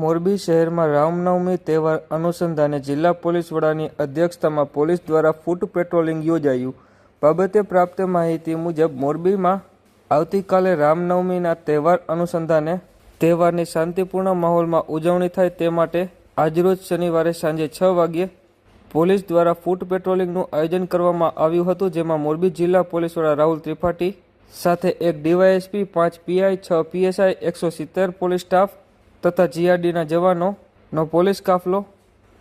મોરબી શહેરમાં રામનવમી તહેવાર અનુસંધાને જિલ્લા પોલીસ વડાની અધ્યક્ષતામાં પોલીસ દ્વારા ફૂટ પેટ્રોલિંગ યોજાયું. બાબતે પ્રાપ્ત માહિતી મુજબ, મોરબીમાં આવતીકાલે રામનવમીના તહેવાર અનુસંધાને તહેવારની શાંતિપૂર્ણ માહોલમાં ઉજવણી થાય તે માટે આજરોજ શનિવારે સાંજે છ વાગ્યે પોલીસ દ્વારા ફૂટ પેટ્રોલિંગનું આયોજન કરવામાં આવ્યું હતું, જેમાં મોરબી જિલ્લા પોલીસ રાહુલ ત્રિપાઠી સાથે એક ડીવાયએસપી, પાંચ પીઆઈ, છ પીએસઆઈ, એકસો સિત્તેર પોલીસ સ્ટાફ તથા જીઆરડીના જવાનોનો પોલીસ કાફલો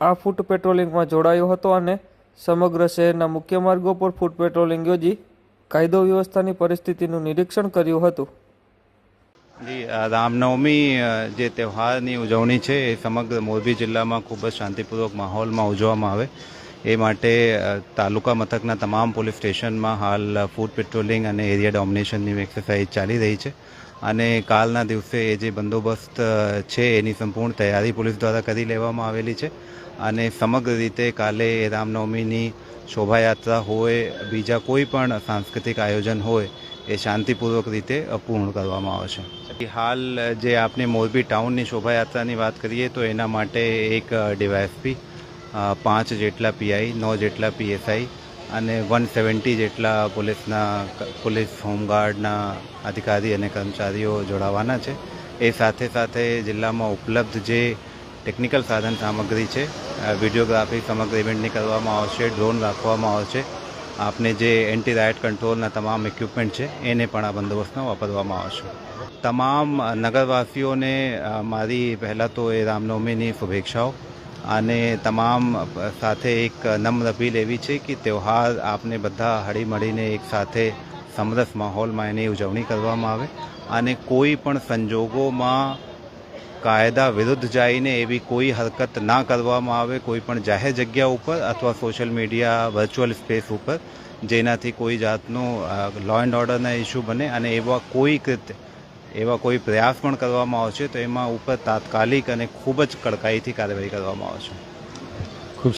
આ ફૂટ પેટ્રોલિંગમાં જોડાયો હતો અને સમગ્ર શહેરના મુખ્ય માર્ગો પર ફૂટ પેટ્રોલિંગ યોજી કાયદો વ્યવસ્થાની પરિસ્થિતિનું નિરીક્ષણ કર્યું હતું. જી રામનવમી જે તહેવારની ઉજવણી છે એ સમગ્ર મોરબી જિલ્લામાં ખૂબ જ શાંતિપૂર્વક માહોલમાં ઉજવવામાં આવે. એ માટે તાલુકા મથકના તમામ પોલીસ સ્ટેશનમાં હાલ ફૂડ પેટ્રોલિંગ અને એરિયા ડોમિનેશનની એક્સરસાઇઝ ચાલી રહી છે. અને કાલના દિવસે એ જે બંદોબસ્ત છે, એની સંપૂર્ણ તૈયારી પોલીસ દ્વારા કરી લેવામાં આવેલી છે. અને સમગ્ર રીતે કાલે રામનવમીની શોભાયાત્રા હોય, બીજા કોઈ પણ સાંસ્કૃતિક આયોજન હોય, એ શાંતિપૂર્વક રીતે પૂર્ણ કરવામાં આવશે હાલ જે આપણે મોરબી ટાઉનની શોભાયાત્રાની વાત કરીએ, તો એના માટે એક ડીવાયએસપી પાંચ જેટલા પીઆઈ નવ જેટલા પીએસઆઈ અને વન સેવન્ટી જેટલા પોલીસના પોલીસ હોમગાર્ડના અધિકારી અને કર્મચારીઓ જોડાવાના છે. એ સાથે સાથે જિલ્લામાં ઉપલબ્ધ જે ટેકનિકલ સાધન સામગ્રી છે વિડીયોગ્રાફી સમગ્ર ઇવેન્ટની કરવામાં આવશે, ડ્રોન રાખવામાં આવશે, આપને જે એન્ટી રાયટ કંટ્રોલના તમામ ઇક્વિપમેન્ટ છે, એને પણ આ બંદોબસ્તમાં વાપરવામાં આવશે. તમામ નગરવાસીઓને મારી પહેલાં તો એ રામનવમીની શુભેચ્છાઓ. અને તમામ સાથે એક નમ્ર અપીલ એવી છે કે તહેવાર આપને બધા હળીમળીને એક સાથે સમરસ માહોલમાં એની ઉજવણી કરવામાં આવે અને કોઈ પણ સંજોગોમાં કાયદા વિરુદ્ધ જઈને એવી કોઈ હરકત ના કરવામાં આવે, કોઈ પણ જાહેર જગ્યા ઉપર અથવા સોશિયલ મીડિયા વર્ચ્યુઅલ સ્પેસ ઉપર જેનાથી કોઈ જાતનું લો એન્ડ ઓર્ડરના ઇસ્યુ બને અને એવા કોઈ કૃત્ય એવા કોઈ પ્રયાસ પણ કરવામાં આવશે તો એમાં ઉપર તાત્કાલિક અને ખૂબ જ કડકાઈથી કાર્યવાહી કરવામાં આવશે.